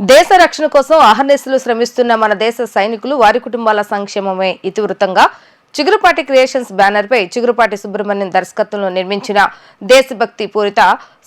దేశ రక్షణ కోసం అహర్నిశలు శ్రమిస్తున్న మన దేశ సైనికులు వారి కుటుంబాల సంక్షేమమే. ఇతివృత్తంగా చిగురుపాటి క్రియేషన్స్ బ్యానర్ పై చిగురుపాటి సుబ్రహ్మణ్యం దర్శకత్వంలో నిర్మించిన దేశభక్తి పూరిత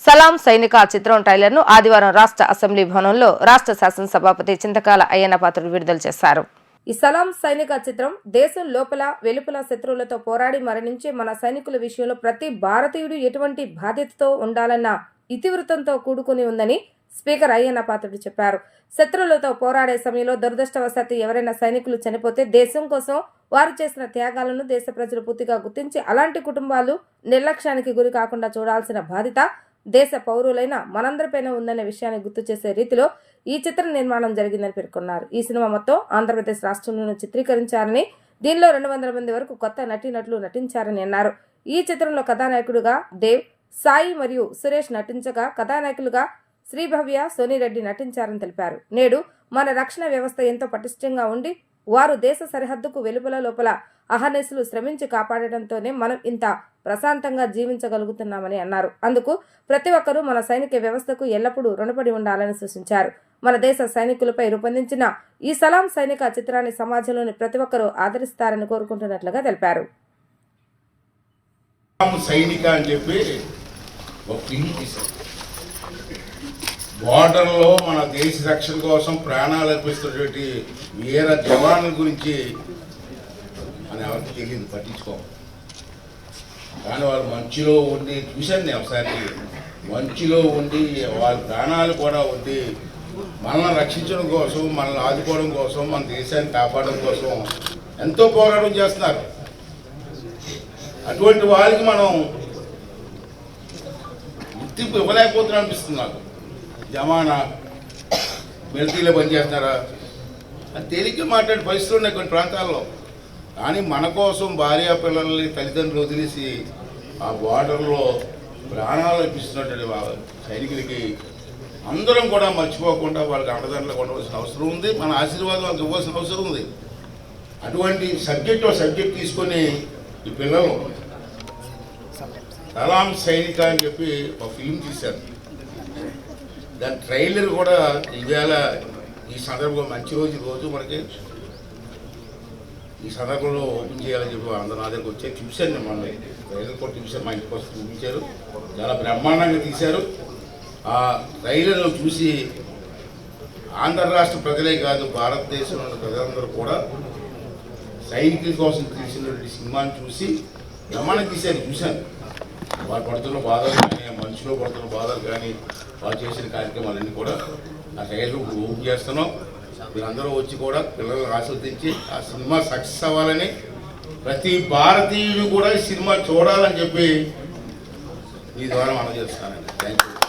సలాం సైనిక చిత్రం ట్రైలర్ను ఆదివారం రాష్ట్ర అసెంబ్లీ భవనంలో రాష్ట్ర శాసనసభాపతి చింతకాల అయ్యన్న పాత్రుడు విడుదల చేశారు. ఈ సలాం సైనిక చిత్రం దేశం లోపల వెలుపల శత్రువులతో పోరాడి మరణించే మన సైనికుల విషయంలో ప్రతి భారతీయుడు ఎటువంటి బాధ్యతతో ఉండాలన్న ఇతివృత్తంతో కూడుకుని ఉందని స్పీకర్ అయ్యన్న పాత్రుడు చెప్పారు. శత్రువులతో పోరాడే సమయంలో దురదృష్టవశాత్తు ఎవరైనా సైనికులు చనిపోతే దేశం కోసం వారు చేసిన త్యాగాలను దేశ ప్రజలు పూర్తిగా గుర్తించి అలాంటి కుటుంబాలు నిర్లక్ష్యానికి గురి కాకుండా చూడాల్సిన బాధ్యత దేశ పౌరులైన మనందరిపైన ఉందనే విషయాన్ని గుర్తు చేసే రీతిలో ఈ చిత్ర నిర్మాణం జరిగిందని పేర్కొన్నారు. ఈ సినిమా మొత్తం ఆంధ్రప్రదేశ్ రాష్ట్రంలోనూ చిత్రీకరించారని దీనిలో రెండు వందల మంది వరకు కొత్త నటీనటులు నటించారని అన్నారు. ఈ చిత్రంలో కథానాయకుడుగా దేవ్ సాయి మరియు సురేష్ నటించగా కథానాయకులుగా శ్రీభవ్య సోనిరెడ్డి నటించారని తెలిపారు. నేడు మన రక్షణ వ్యవస్థ ఎంతో పటిష్టంగా ఉండి వారు దేశ సరిహద్దుకు వెలుపల లోపల అహర్నిశలు శ్రమించి కాపాడటంతోనే మనం ఇంత ప్రశాంతంగా జీవించగలుగుతున్నామని అన్నారు. అందుకు ప్రతి ఒక్కరూ మన సైనిక వ్యవస్థకు ఎల్లప్పుడూ రుణపడి ఉండాలని సూచించారు. మన దేశ సైనికులపై రూపొందించిన ఈ సలాం సైనిక చిత్రాన్ని సమాజంలోని ప్రతి ఒక్కరూ ఆదరిస్తారని కోరుకుంటున్నట్లుగా తెలిపారు. సైనిక అని చెప్పి బార్డర్లో మన దేశ రక్షణ కోసం ప్రాణాలు అర్పిస్తున్నటువంటి వీర జవాన్ల గురించి అని ఎవరికి తెలియదు పట్టించుకో కానీ వాళ్ళు మంచిలో ఉండి చూశాను నేను ఒకసారి మంచిలో ఉండి వాళ్ళ ప్రాణాలు కూడా ఉండి మనల్ని రక్షించడం కోసం మనల్ని ఆదుకోవడం కోసం మన దేశాన్ని కాపాడడం కోసం ఎంతో పోరాటం చేస్తున్నారు. అటువంటి వారికి మనం గుర్తింపు ఇవ్వలేకపోతున్నా అనిపిస్తుంది నాకు. జమానా మిలిటరీలో పనిచేస్తున్నారా అని తేలిక మాట్లాడే పరిస్థితులు ఉన్నాయి కొన్ని ప్రాంతాల్లో. కానీ మన కోసం భార్య పిల్లల్ని తల్లిదండ్రులు వదిలేసి ఆ బార్డర్లో ప్రాణాలు అర్పిస్తున్నటువంటి సైనికులకి అందరం కూడా మర్చిపోకుండా వాళ్ళకి అండదండలు ఉండవలసిన అవసరం ఉంది. మన ఆశీర్వాదం వాళ్ళకి ఇవ్వాల్సిన అవసరం ఉంది. అటువంటి సబ్జెక్ట్ సబ్జెక్ట్ తీసుకొని ఈ పిల్లలు సలాం సైనిక అని చెప్పి ఒక ఫిల్మ్ తీశారు. దాని ట్రైలర్ కూడా ఈవేళ ఈ సందర్భం మంచి రోజు రోజు మనకి ఈ సందర్భంలో ఓపెన్ చేయాలని చెప్పి అందరూ నా దగ్గరకు వచ్చి చూశాను నేను మొన్న ట్రైలర్ కూడా చూశాను. మా ఇంటికి వస్తే చూపించారు. చాలా బ్రహ్మాండంగా తీశారు. ఆ ట్రైలర్లో చూసి ఆంధ్ర రాష్ట్ర ప్రజలే కాదు భారతదేశంలో ఉన్న ప్రజలందరూ కూడా సైనికుల కోసం తీసినటువంటి సినిమాని చూసి బ్రహ్మాండం తీశారు. చూశాను. వారు పడుతున్న బాధలు కానీ ఆ మనిషిలో పడుతున్న బాధలు కానీ వాళ్ళు చేసిన కార్యక్రమాలన్నీ కూడా ఆ ట్రైలర్ ఇప్పుడు ఓపెన్ చేస్తున్నాం. మీరందరూ వచ్చి కూడా పిల్లలను ఆస్వాదించి ఆ సినిమా సక్సెస్ అవ్వాలని ప్రతి భారతీయుడు కూడా ఈ సినిమా చూడాలని చెప్పి మీ ద్వారా మనం చేస్తానండి థ్యాంక్ యూ